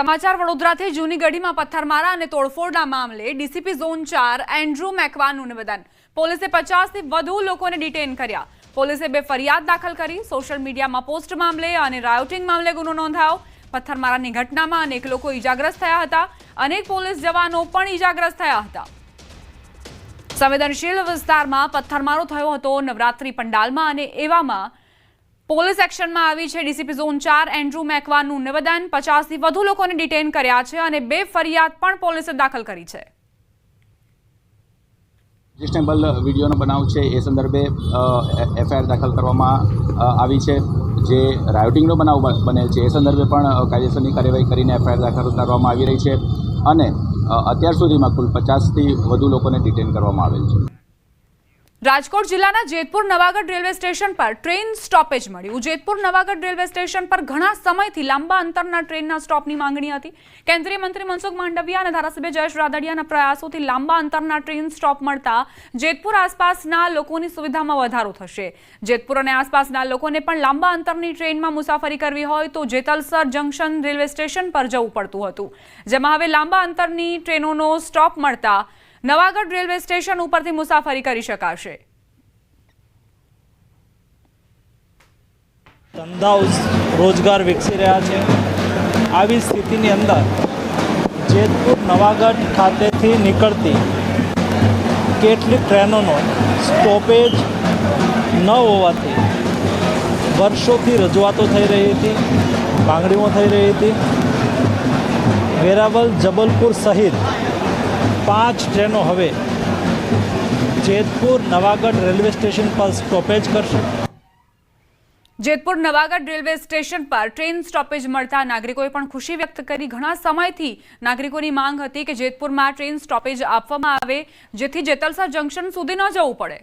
સમાચાર વડોદરાથી જૂની ગઢીમાં પથ્થરમારા અને તોડફોડના મામલે ડીસીપી ઝોન ચાર એન્ડ્રુ મેકવાનું નિવેદન. પોલીસે પચાસથી વધુ લોકોને ડિટેન કર્યા. પોલીસે બે ફરિયાદ દાખલ કરી, સોશિયલ મીડિયામાં પોસ્ટ મામલે અને રાયોટિંગ મામલે ગુનો નોંધાયો. પથ્થરમારાની ઘટનામાં અનેક લોકો ઈજાગ્રસ્ત થયા હતા. અનેક પોલીસ જવાનો પણ ઈજાગ્રસ્ત થયા હતા. સંવેદનશીલ વિસ્તારમાં પથ્થરમારો થયો હતો નવરાત્રી પંડાલમાં અને એવામાં પોલીસ એક્શનમાં આવી છે ડીસીપી ઝોન ચાર, એન્ડ્રુ મેકવાનું નિવેદન. પચાસથી વધુ લોકોને ડિટેન કર્યા છે અને બે ફરિયાદ પણ પોલીસે દાખલ કરી છે. રજિસ્ટેબલ વિડીયોનો બનાવ છે, એ સંદર્ભે એફઆઈઆર દાખલ કરવામાં આવી છે. જે રાયોટિંગનો બનાવ બનેલ છે, એ સંદર્ભે પણ કાયદેસરની કાર્યવાહી કરીને એફઆઈઆર દાખલ કરવામાં આવી રહી છે. અને અત્યાર સુધીમાં કુલ પચાસથી વધુ લોકોને ડિટેન કરવામાં આવેલ છે. રાજકોટ જિલ્લાના જેતપુર નવાગઢ રેલવે સ્ટેશન પર ટ્રેન સ્ટોપેજ મળ્યું જેતપુર નવાગઢ રેલવે સ્ટેશન પર ઘણા સમયથી લાંબા અંતરના ટ્રેનના સ્ટોપની માંગણી હતી. કેન્દ્રીય મંત્રી મનસુખ માંડવિયા અને ધારાસભ્ય જયેશ રાદડિયાના પ્રયાસોથી લાંબા અંતરના ટ્રેન સ્ટોપ મળતા જેતપુર આસપાસના લોકોની સુવિધામાં વધારો થશે. જેતપુર અને આસપાસના લોકોને પણ લાંબા અંતરની ટ્રેનમાં મુસાફરી કરવી હોય તો જેતલસર જંકશન રેલવે સ્ટેશન પર જવું પડતું હતું. જેમાં હવે લાંબા અંતરની ટ્રેનોનો સ્ટોપ મળતા નવાગઢ રેલવે સ્ટેશન ઉપરથી મુસાફરી કરી શકાશે. ધંધા રોજગાર વિકસી રહ્યા છે. આવી સ્થિતિની અંદર જેતપુર નવાગઢ ખાતેથી નીકળતી કેટલીક ટ્રેનોનો સ્ટોપેજ ન હોવાથી વર્ષોથી રજૂઆતો થઈ રહી હતી, માંગણીઓ થઈ રહી હતી. વેરાવલ જબલપુર સહિત પાંચ ટ્રેનો હવે જેતપુર નવાગઢ રેલવે સ્ટેશન પર સ્ટોપેજ કરશે. જેતપુર નવાગઢ રેલવે સ્ટેશન પર ટ્રેન સ્ટોપેજ મળતા નાગરિકોએ પણ ખુશી વ્યક્ત કરી. ઘણા સમયથી નાગરિકોની માંગ હતી કે જેતપુરમાં ટ્રેન સ્ટોપેજ આપવામાં આવે, જેથી જેતલસર જંકશન સુધી ન જવું પડે.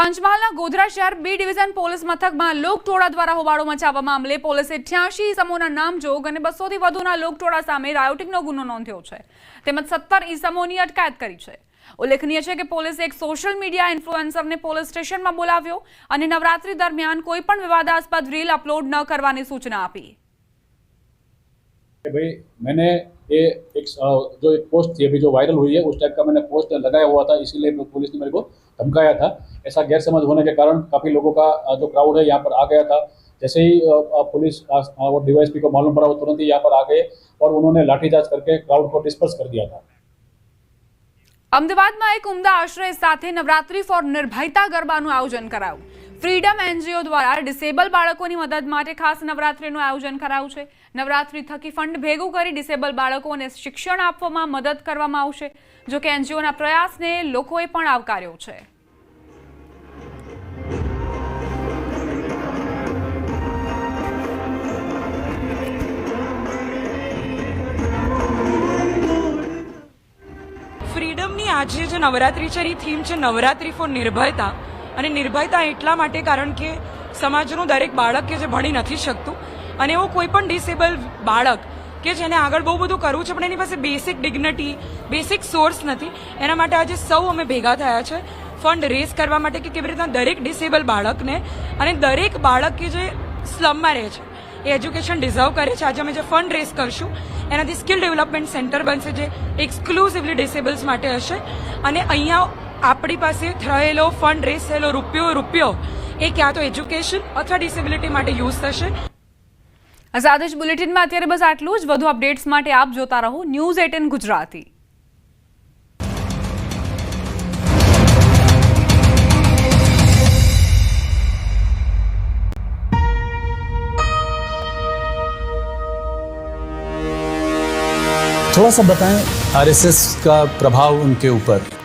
પંચમહાલના ગોધરા શહેર બી ડિવિઝન પોલીસ મથકમાં લોકટોળા દ્વારા હોબાળો મચાવવા મામલે પોલીસે છ્યાસી સમૂહના નામજોગ અને બસોથી વધુના લોકટોળા સામે રાયોટિકનો ગુનો નોંધ્યો છે. તેમજ સત્તર ઈસમોની અટકાયત કરી છે. ઉલ્લેખનીય છે કે પોલીસે એક સોશિયલ મીડિયા ઇન્ફ્લુએન્સરને પોલીસ સ્ટેશનમાં બોલાવ્યો અને નવરાત્રી દરમિયાન કોઈ પણ વિવાદાસ્પદ રીલ અપલોડ ન કરવાની સૂચના આપી. ભાઈ, મને ये एक अ, जो एक पोस्ट थी अभी जो वायरल हुई है उस टाइप का मैंने पोस्ट लगाया हुआ था इसीलिए पुलिस ने मेरे को धमकाया था ऐसा गैरसमझ होने के कारण काफ़ी लोगों का अ, जो क्राउड है यहाँ पर आ गया था जैसे ही अ, अ, पुलिस अ, और डीवाईएसपी को मालूम पड़ा वो तुरंत ही यहाँ पर आ गए और उन्होंने लाठीचार्ज करके क्राउड को डिस्पर्स कर दिया था અમદાવાદમાં એક ઉમદા આશ્રય સાથે નવરાત્રી ફોર નિર્ભયતા ગરબાનું આયોજન કરાયું ફ્રીડમ એનજીઓ દ્વારા ડિસેબલ બાળકોની મદદ માટે ખાસ નવરાત્રીનું આયોજન કરાયું છે. નવરાત્રી થકી ફંડ ભેગું કરી ડિસેબલ બાળકોને શિક્ષણ આપવામાં મદદ કરવામાં આવશે. જો કે એનજીઓના પ્રયાસને લોકોએ પણ આવકાર્યો છે. ફ્રીડમની આજે જે નવરાત્રી છે, એની થીમ છે નવરાત્રી ફોર નિર્ભયતા. અને નિર્ભયતા એટલા માટે કારણ કે સમાજનું દરેક બાળક કે જે ભણી નથી શકતું અને એવો કોઈ પણ ડિસેબલ બાળક કે જેને આગળ બહુ બધું કરવું છે, પણ એની પાસે બેસિક ડિગ્નિટી બેસિક સોર્સ નથી, એના માટે આજે સૌ અમે ભેગા થયા છે ફંડ રેઝ કરવા માટે કે કેવી રીતના દરેક ડિસેબલ બાળકને અને દરેક બાળક કે જે સ્લમમાં રહે છે, એ એજ્યુકેશન ડિઝર્વ કરે છે. આજે અમે જે ફંડ રેઝ કરશું, એનાથી સ્કિલ ડેવલપમેન્ટ સેન્ટર બનશે જે એક્સક્લુઝિવલી ડિસેબલ્સ માટે હશે. અને અહીંયા આપણી પાસે થયેલો ફંડ રેઝ થયેલો રૂપિયો રૂપિયો એ ક્યાં તો એજ્યુકેશન અથવા ડિસેબિલિટી માટે યુઝ થશે આ સાથે જ બુલેટિનમાં અત્યારે બસ આટલું જ વધુ અપડેટ્સ માટે આપ જોતા રહો ન્યૂઝ એટીન ગુજરાતી थोड़ा सा बताएं आरएसएस का प्रभाव उनके ऊपर